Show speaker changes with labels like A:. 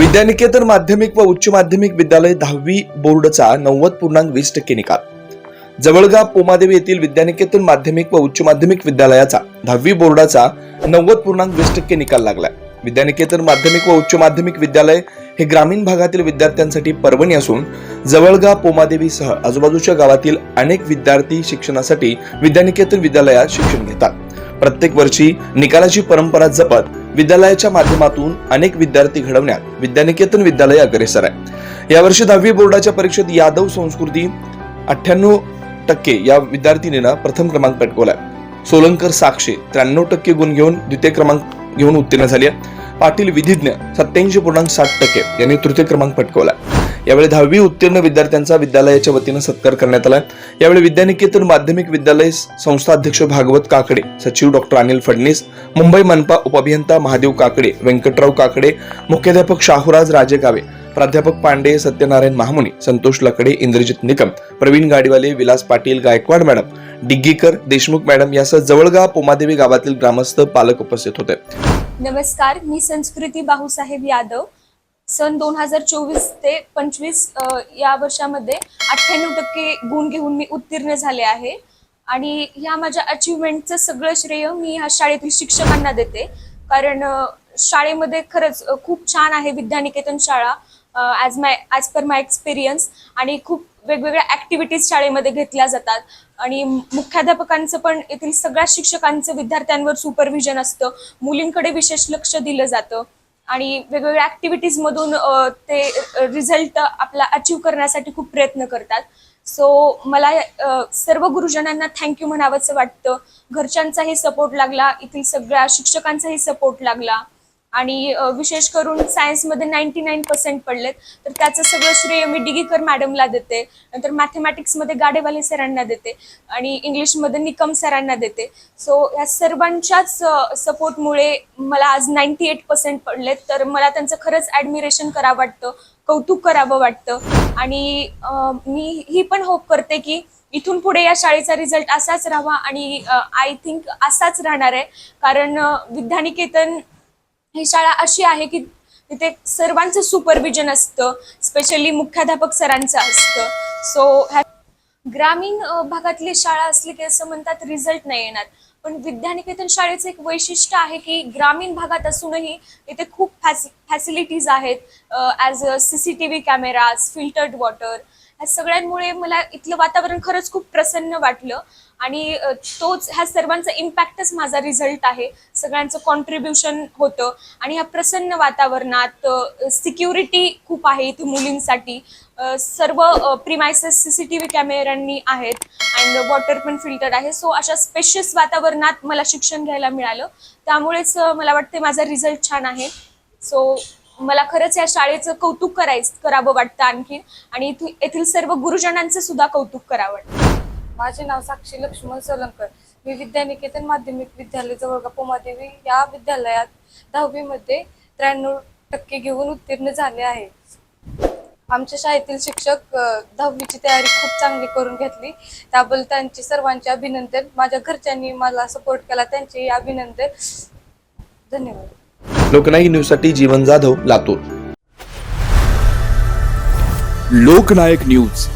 A: विद्यानिकेतन माध्यमिक व उच्च माध्यमिक विद्यालय दहावी बोर्डचा नव्वद पूर्णांक वीस टक्के निकाल. जवळगाव पोमादेवी येथील विद्यानिकेतन माध्यमिक व उच्च माध्यमिक विद्यालयाचा दहावी बोर्डाचा नव्वद पूर्णांक वीस टक्के निकाल लागलाय. विद्यानिकेतन माध्यमिक व उच्च माध्यमिक विद्यालय हे ग्रामीण भागातील विद्यार्थ्यांसाठी पर्वणी असून जवळगाव पोमादेवीसह आजूबाजूच्या गावातील अनेक विद्यार्थी शिक्षणासाठी विद्यानिकेतन विद्यालयात शिक्षण घेतात. प्रत्येक वर्षी निकालाची परंपरा जपत विद्यालयाच्या माध्यमातून अनेक विद्यार्थी घडवण्यात विद्यानिकेतन विद्यालय अग्रेसर आहे. यावर्षी दहावी बोर्डाच्या परीक्षेत यादव संस्कृती अठ्ठ्याण्णव टक्के या विद्यार्थिनीनं प्रथम क्रमांक पटकवलाय. सोलंकर साक्षी त्र्याण्णव टक्के गुण घेऊन द्वितीय क्रमांक घेऊन उत्तीर्ण झाली आहे. पाटील विधिज्ञ सत्याऐंशी पूर्णांक साठ टक्के यांनी तृतीय क्रमांक पटकवला यावेळी दहावी उत्तीर्ण विद्यार्थ्यांचा विद्यालयाच्या वतीनं सत्कार करण्यात आला. यावेळी विद्यानिकेतन माध्यमिक विद्यालय संस्था अध्यक्ष भागवत काकडे सचिव डॉक्टर अनिल फडणीस मुंबई मनपा उपअभियंता महादेव काकडे व्यंकटराव काकडे मुख्याध्यापक शाहूराज राजेगावे प्राध्यापक पांडे सत्यनारायण महामुनी संतोष लकडे इंद्रजित निकम प्रवीण गाडीवाले विलास पाटील गायकवाड मॅडम डिग्गीकर देशमुख मॅडम यासह जवळगाव पोमादेवी गावातील ग्रामस्थ पालक उपस्थित होते.
B: नमस्कार मी संस्कृती बाहूसाहेब यादव. सन दोन हजार चोवीस ते पंचवीस या वर्षामध्ये अठ्ठ्याण्णव टक्के गुण घेऊन मी उत्तीर्ण झाले आहे. आणि ह्या माझ्या अचिव्हमेंटचं सगळं श्रेय मी ह्या शाळेतील शिक्षकांना देते. कारण शाळेमध्ये खरंच खूप छान आहे विद्यानिकेतन शाळा as my as per my experience आणि खूप वेगवेगळ्या ॲक्टिव्हिटीज शाळेमध्ये घेतल्या जातात. आणि मुख्याध्यापकांचं पण येथील सगळ्या शिक्षकांचं विद्यार्थ्यांवर सुपरविजन असतं. मुलींकडे विशेष लक्ष दिलं जातं. आणि वेगवेगळ्या ऍक्टिव्हिटीज मधून ते रिझल्ट आपला अचीव करण्यासाठी खूप प्रयत्न करतात. सो मला सर्व गुरुजनांना थँक्यू म्हणावंसं वाटतं. घरच्यांचाही सपोर्ट लागला येथील सगळ्या शिक्षकांचाही सपोर्ट लागला. आणि विशेष करून सायन्समध्ये नाईन्टी नाईन पर्सेंट पडलेत. तर त्याचं सगळं श्रेय मी डिगीकर मॅडमला देते. नंतर मॅथमॅटिक्समध्ये गाडेवाले सरांना देते. आणि इंग्लिशमध्ये निकम सरांना देते. सो या सर्वांच्याच सपोर्टमुळे मला आज नाईन्टी एट पर्सेंट पडलेत. तर मला त्यांचं खरंच ॲडमिरेशन करावं वाटतं कौतुक करावं वाटतं. आणि मी ही पण होप करते की इथून पुढे या शाळेचा रिझल्ट असाच राहावा आणि आय थिंक असाच राहणार आहे. कारण विद्यानिकेतन ही शाळा अशी आहे की तिथे सर्वांचं सुपरविजन असतं स्पेशली मुख्याध्यापक सरांचं असतं. सो ह्या ग्रामीण भागातली शाळा असली की असं म्हणतात रिझल्ट नाही येणार. पण विद्यानिकेतन शाळेचं एक वैशिष्ट्य आहे की ग्रामीण भागात असूनही इथे खूप फॅसि फॅसिलिटीज आहेत as a C C T V cameras filtered water ह्या सगळ्यांमुळे मला इथलं वातावरण खरंच खूप प्रसन्न वाटलं. आणि तोच ह्या सर्वांचा इम्पॅक्टच माझा रिझल्ट आहे. सगळ्यांचं कॉन्ट्रीब्युशन होतं. आणि ह्या प्रसन्न वातावरणात सिक्युरिटी खूप आहे इथे मुलींसाठी. सर्व premises C C T V कॅमेऱ्यांनी आहेत अँड वॉटर पण फिल्टर आहे. सो अशा स्पेशियस वातावरणात मला शिक्षण घ्यायला मिळालं. त्यामुळेच मला वाटते माझा रिझल्ट छान आहे. सो मला खरंच या शाळेचं कौतुक करायचं करावं वाटतं आणखी. आणि येथील सर्व गुरुजनांचं सुद्धा कौतुक करावं वाटतं.
C: माझे नाव साक्षी लक्ष्मण सोलंकर. मी विद्यानिकेतन माध्यमिक विद्यालय जवळगा पोमादेवी या विद्यालयात दहावीमध्ये त्र्याण्णव टक्के घेऊन उत्तीर्ण झाले आहे. आमच्या शाळेतील शिक्षक दहावीची तयारी खूप चांगली करून घेतली. त्याबद्दल त्यांचे सर्वांचे अभिनंदन. माझ्या घरच्यांनी मला सपोर्ट केला. त्यांचे अभिनंदन. धन्यवाद.
A: लोकनायक न्यूजसाठी जीवन जाधव लातूर.
D: लोकनायक न्यूज.